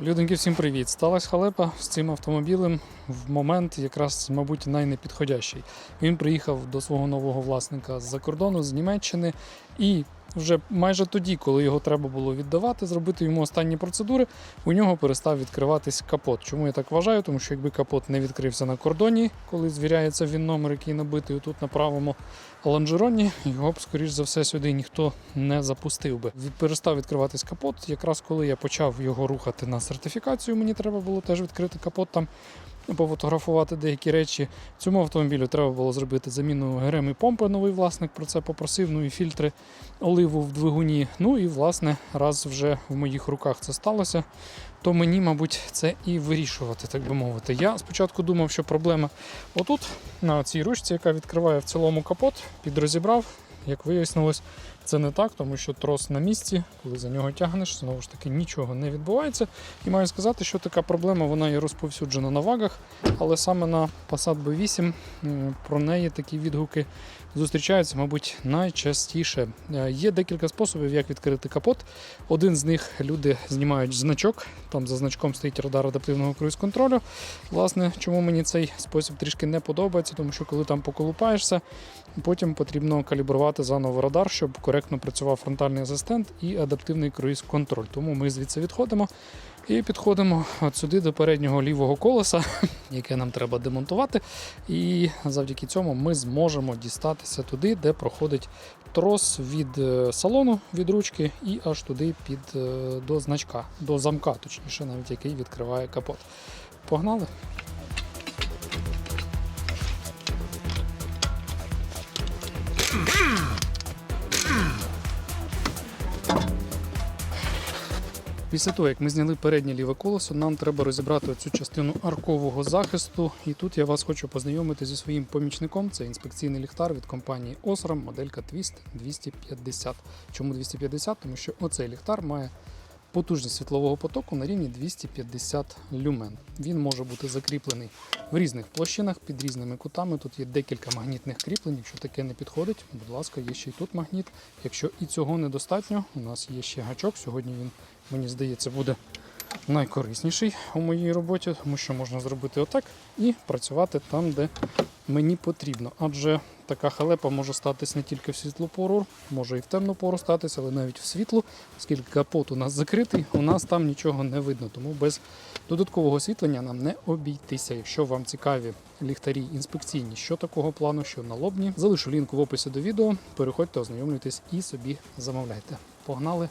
Люденьки, всім привіт! Сталась халепа з цим автомобілем в момент, якраз, мабуть, найнепідходящий. Він приїхав до свого нового власника з-за кордону, з Німеччини, і вже майже тоді, коли його треба було віддавати, зробити йому останні процедури, у нього перестав відкриватись капот. Чому я так вважаю? Тому що якби капот не відкрився на кордоні, коли звіряється він номер, який набитий тут на правому лонжероні, його б, скоріш за все, сюди ніхто не запустив би. Перестав відкриватись капот. Якраз коли я почав його рухати на сертифікацію, мені треба було теж відкрити капот там. Пофотографувати деякі речі. Цьому автомобілю треба було зробити заміну ГРМ і помпи. Новий власник про це попросив. Ну і фільтри оливу в двигуні. Ну і власне, раз вже в моїх руках це сталося, то мені, мабуть, це і вирішувати, так би мовити. Я спочатку думав, що проблема отут, на цій ручці, яка відкриває в цілому капот, підрозібрав. Як вияснилось, це не так, тому що трос на місці, коли за нього тягнеш, знову ж таки нічого не відбувається. І маю сказати, що така проблема вона є розповсюджена на вагах, але саме на Passat B8 про неї такі відгуки зустрічаються, мабуть, найчастіше. Е, Є декілька способів, як відкрити капот. Один з них люди знімають значок, там за значком стоїть радар адаптивного круїз-контролю. Власне, чому мені цей спосіб трішки не подобається, тому що коли там поколупаєшся, потім потрібно калібрувати заново радар, щоб коректно працював фронтальний асистент і адаптивний круїз-контроль. Тому ми звідси відходимо і підходимо от сюди до переднього лівого колеса, яке нам треба демонтувати. І завдяки цьому ми зможемо дістатися туди, де проходить трос від е, салону від ручки і аж туди під е, до значка, до замка, точніше, навіть який відкриває капот. Погнали! Після того, як ми зняли переднє ліве колесо, нам треба розібрати цю частину аркового захисту. І тут я вас хочу познайомити зі своїм помічником. Це інспекційний ліхтар від компанії Osram, моделька Twist 250. Чому 250? Тому що оцей ліхтар має потужність світлового потоку на рівні 250 люмен. Він може бути закріплений в різних площинах під різними кутами. Тут є декілька магнітних кріплень. Якщо таке не підходить, будь ласка, є ще й тут магніт. Якщо і цього недостатньо, у нас є ще гачок. Сьогодні він, мені здається, буде найкорисніший у моїй роботі, тому що можна зробити отак і працювати там, де мені потрібно. Адже така халепа може статись не тільки в світлу пору, може і в темну пору статись, але навіть в світлу, оскільки капот у нас закритий, у нас там нічого не видно. Тому без додаткового освітлення нам не обійтися. Якщо вам цікаві ліхтарі інспекційні, що такого плану, що налобні, залишу лінк в описі до відео. Переходьте, ознайомлюйтесь і собі замовляйте. Погнали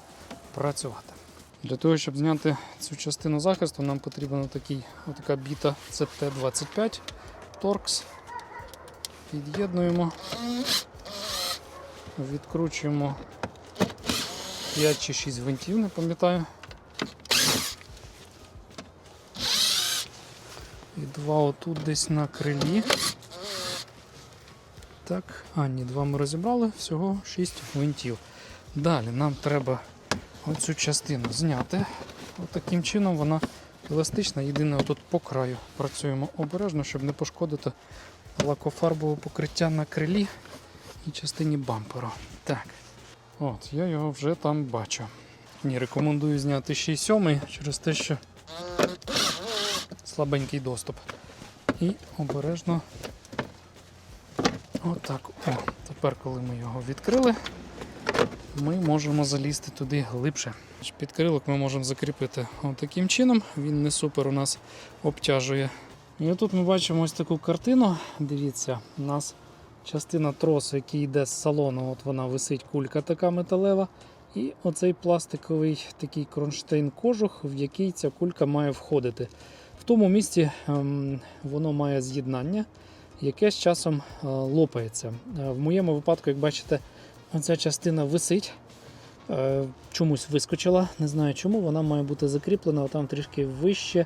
працювати. Для того, щоб зняти цю частину захисту, нам потрібна така біта CT25 Torx. Під'єднуємо, відкручуємо 5 чи 6 гвинтів, не пам'ятаю. І два отут десь на крилі. Так, а ні, два ми розібрали, всього 6 гвинтів. Далі нам треба оцю частину зняти. Таким чином вона еластична. Єдине, отут по краю працюємо обережно, щоб не пошкодити лакофарбове покриття на крилі і частині бамперу. Так. От, я його вже там бачу. Ні, рекомендую зняти ще й сьомий через те, що слабенький доступ. І обережно. Отак. О, тепер, коли ми його відкрили, ми можемо залізти туди глибше. Підкрилок ми можемо закріпити таким чином. Він не супер у нас обтяжує. І отут ми бачимо ось таку картину. Дивіться, у нас частина тросу, який йде з салону, от вона висить кулька така металева. І оцей пластиковий такий кронштейн кожух, в який ця кулька має входити. В тому місці ем, воно має з'єднання, яке з часом е, лопається. Е, в моєму випадку, як бачите, оця частина висить. Е, чомусь вискочила, не знаю чому, вона має бути закріплена там трішки вище.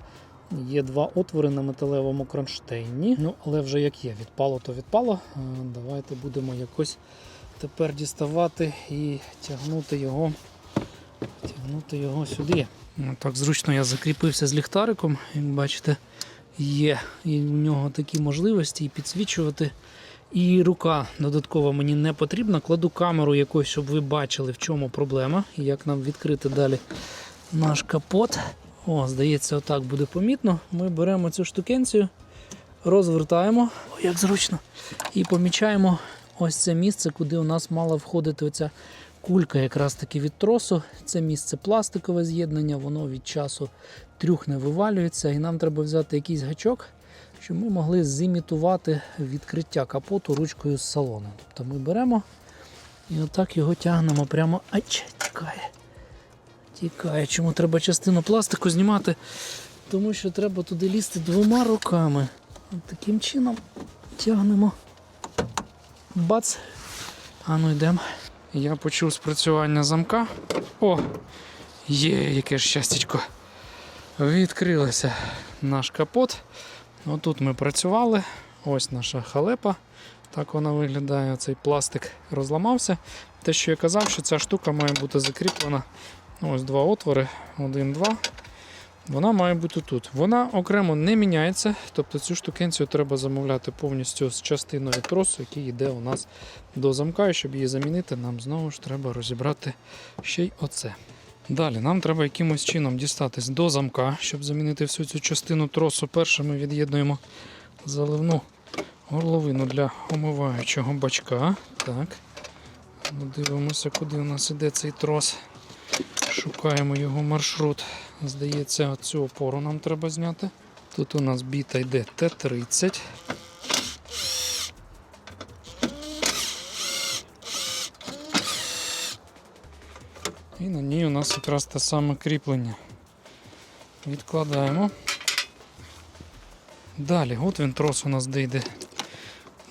Є два отвори на металевому кронштейні. Ну, але вже як є, відпало, то відпало. Е, Давайте будемо якось тепер діставати і тягнути його, тягнути його сюди. Ну, Так зручно я закріпився з ліхтариком. Як бачите, є і в нього такі можливості і підсвічувати. І рука додаткова мені не потрібна. Кладу камеру якось, щоб ви бачили, в чому проблема і як нам відкрити далі наш капот. О, здається, отак буде помітно. Ми беремо цю штукенцію, розвертаємо, о, як зручно, і помічаємо ось це місце, куди у нас мала входити оця кулька якраз таки від тросу. Це місце пластикове з'єднання, воно від часу трюхне вивалюється, і нам треба взяти якийсь гачок, щоб ми могли зімітувати відкриття капоту ручкою з салону. Тобто ми беремо і отак його тягнемо прямо. Ач, тікає. Тікає. Чому треба частину пластику знімати? Тому що треба туди лізти двома руками. От таким чином тягнемо. Бац. А ну йдемо. Я почув спрацювання замка. О, є, яке ж щастячко. Відкрилося наш капот. Отут ми працювали. Ось наша халепа. Так вона виглядає. Цей пластик розламався. Те, що я казав, що ця штука має бути закріплена. Ось два отвори, один, два. Вона має бути тут. Вона окремо не міняється, тобто цю штукенцію треба замовляти повністю з частиною тросу, який йде у нас до замка. І щоб її замінити, нам знову ж треба розібрати ще й оце. Далі нам треба якимось чином дістатись до замка, щоб замінити всю цю частину тросу. Перше ми від'єднуємо заливну горловину для омиваючого бачка. Так. Дивимося, куди у нас іде цей трос. Шукаємо його маршрут. Здається, цю опору нам треба зняти. Тут у нас біта йде Т-30. І на ній у нас якраз те саме кріплення. Відкладаємо. Далі, от він трос у нас де йде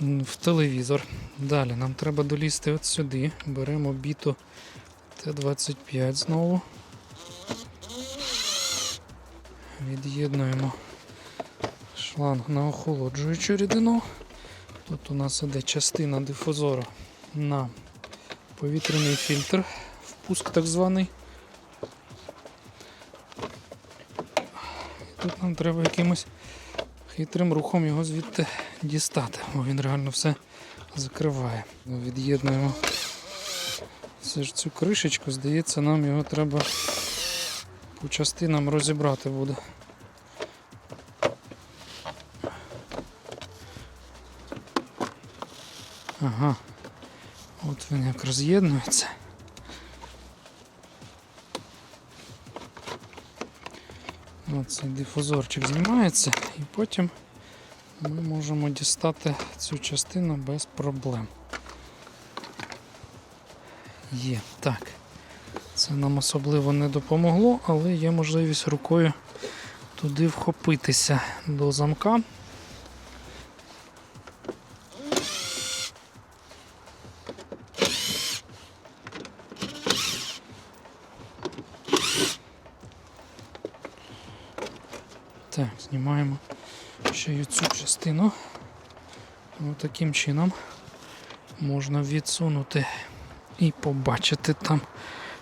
в телевізор. Далі нам треба долізти от сюди. Беремо біту Т-25 знову. Від'єднуємо шланг на охолоджуючу рідину. Тут у нас іде частина дифузору на повітряний фільтр, впуск так званий. Нам треба якимось хитрим рухом його звідти дістати, бо він реально все закриває. Від'єднуємо все ж цю кришечку, здається, нам його треба по частинам розібрати буде. Ага. От він як роз'єднується. Цей дифузорчик знімається і потім ми можемо дістати цю частину без проблем. Є. Так. Це нам особливо не допомогло, але є можливість рукою туди вхопитися до замка. Так, знімаємо ще й цю частину. Ось таким чином можна відсунути і побачити там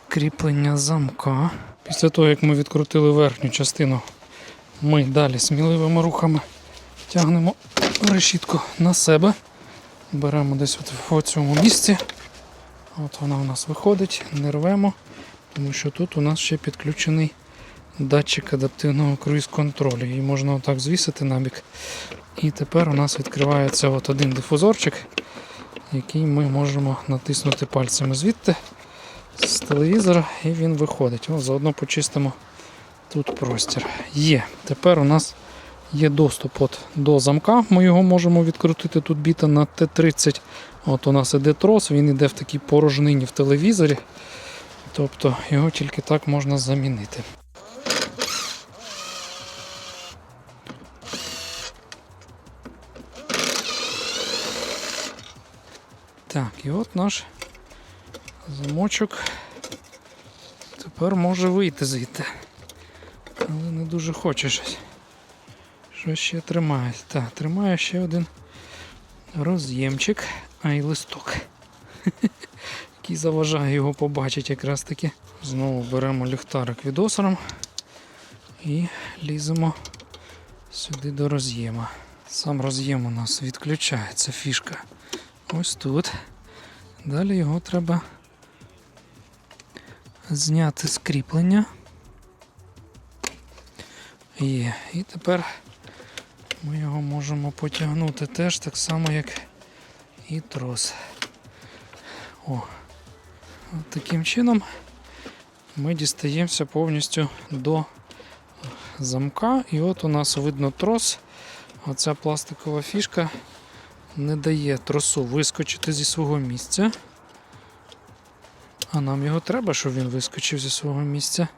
кріплення замка. Після того, як ми відкрутили верхню частину, ми далі сміливими рухами тягнемо решітку на себе. Беремо десь от в цьому місці. От вона у нас виходить, не рвемо, тому що тут у нас ще підключений датчик адаптивного круїз-контролю. Її можна отак звісити набік. І тепер у нас відкривається от один дифузорчик, який ми можемо натиснути пальцями звідти з телевізора, і він виходить. О, заодно почистимо тут простір. Є. Тепер у нас є доступ от до замка. Ми його можемо відкрутити тут біта на Т-30. От у нас іде трос, він іде в такій порожнині в телевізорі. Тобто його тільки так можна замінити. Так, і от наш замочок тепер може вийти звідти. Але не дуже хоче щось. Що ще тримає? Так, тримає ще один роз'ємчик, а й листок. Який заважає його побачити якраз таки. Знову беремо ліхтарик відосером і ліземо сюди до роз'єма. Сам роз'єм у нас відключається фішка. Ось тут. Далі його треба зняти з кріплення. Є. І тепер ми його можемо потягнути теж так само, як і трос. О. Таким чином ми дістаємося повністю до замка. І от у нас видно трос. Оця пластикова фішка не дає тросу вискочити зі свого місця. А нам його треба, щоб він вискочив зі свого місця.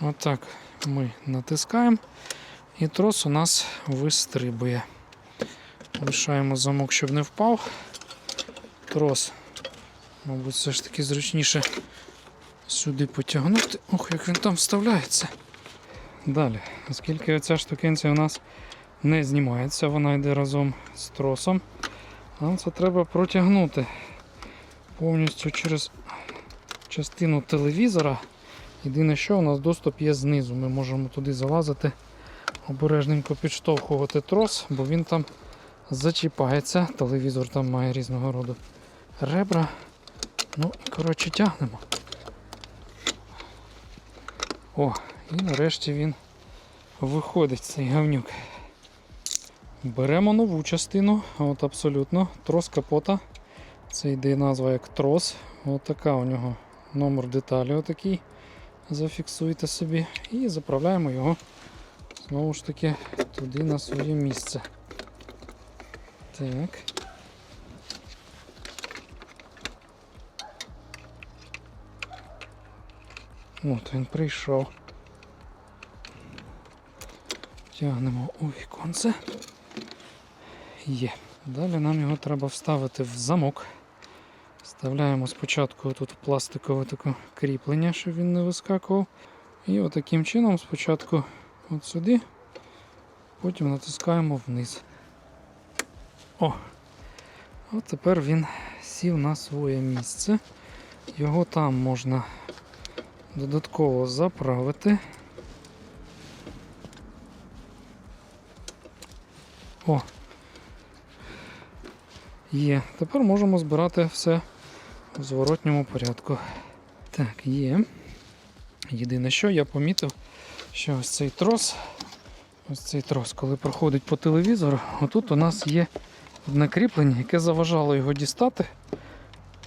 Отак ми натискаємо, і трос у нас вистрибує. Лишаємо замок, щоб не впав. Трос, мабуть, все ж таки зручніше сюди потягнути. Ох, як він там вставляється. Далі, оскільки оця штукенція у нас не знімається, вона йде разом з тросом. Нам це треба протягнути повністю через частину телевізора. Єдине, що у нас доступ є знизу. Ми можемо туди залазити, обережненько підштовхувати трос, бо він там зачіпається. Телевізор там має різного роду ребра. Ну, коротше тягнемо. О, і нарешті він виходить, цей гавнюк. Беремо нову частину, от абсолютно, трос капота. Це йде назва як трос. От така у нього номер деталі отакий. Зафіксуйте собі і заправляємо його знову ж таки туди на своє місце. Так. От він прийшов. Тягнемо у віконце. Є. Далі нам його треба вставити в замок. Вставляємо спочатку тут пластикове таке кріплення, щоб він не вискакував. І отаким чином спочатку от сюди, потім натискаємо вниз. О! От тепер він сів на своє місце. Його там можна додатково заправити. О! Є. Тепер можемо збирати все в зворотньому порядку. Так, є. Єдине, що я помітив, що ось цей трос, ось цей трос, коли проходить по телевізору, отут у нас є одне кріплення, яке заважало його дістати.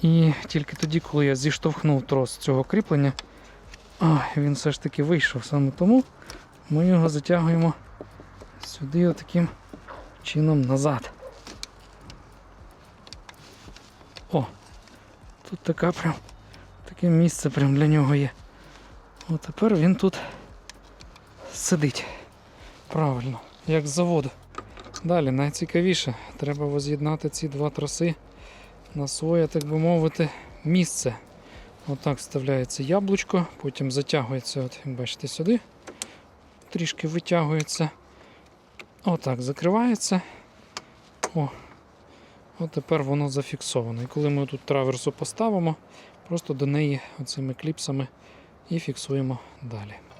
І тільки тоді, коли я зіштовхнув трос цього кріплення, він все ж таки вийшов. Саме тому ми його затягуємо сюди отаким чином назад. О, тут така прям, таке місце прям для нього є. О, тепер він тут сидить. Правильно, як з заводу. Далі найцікавіше, треба воз'єднати ці два троси на своє, так би мовити, місце. Отак вставляється яблучко, потім затягується, от, як бачите, сюди, трішки витягується. Отак закривається. О, От тепер воно зафіксовано. І коли ми тут траверсу поставимо, просто до неї оцими кліпсами і фіксуємо далі.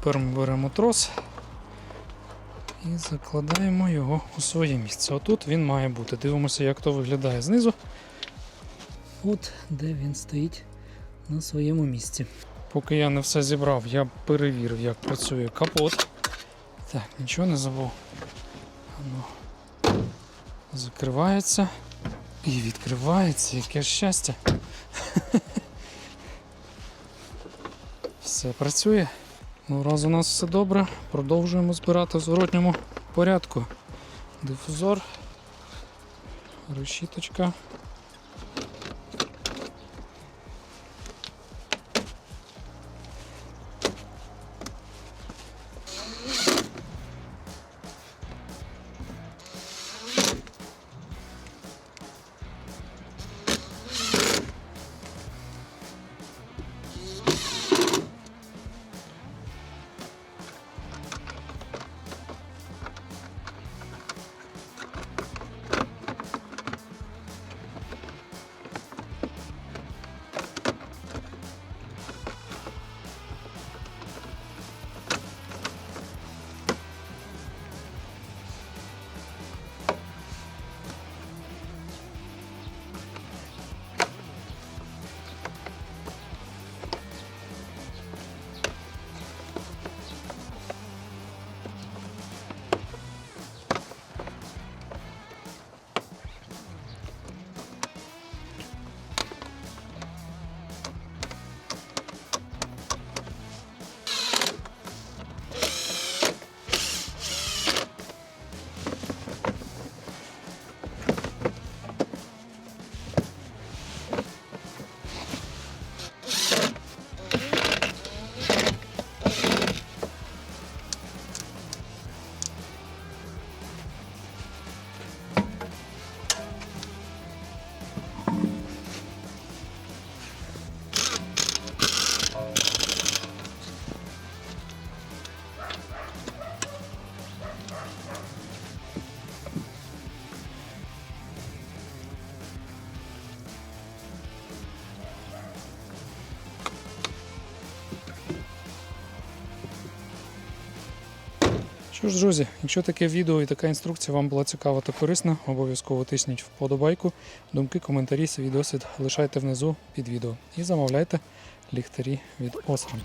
Тепер ми беремо трос і закладаємо його у своє місце. Отут він має бути. Дивимося, як то виглядає знизу. От де він стоїть на своєму місці. Поки я не все зібрав, я перевірив, як працює капот. Так, нічого не забув. Воно закривається і відкривається. Яке щастя. Все працює. Ну, раз у нас все добре, продовжуємо збирати в зворотньому порядку. Дифузор, решіточка. Що ж, друзі, якщо таке відео і така інструкція вам була цікава та корисна, обов'язково тисніть вподобайку. Думки, коментарі, свій досвід лишайте внизу під відео і замовляйте ліхтарі від Osram.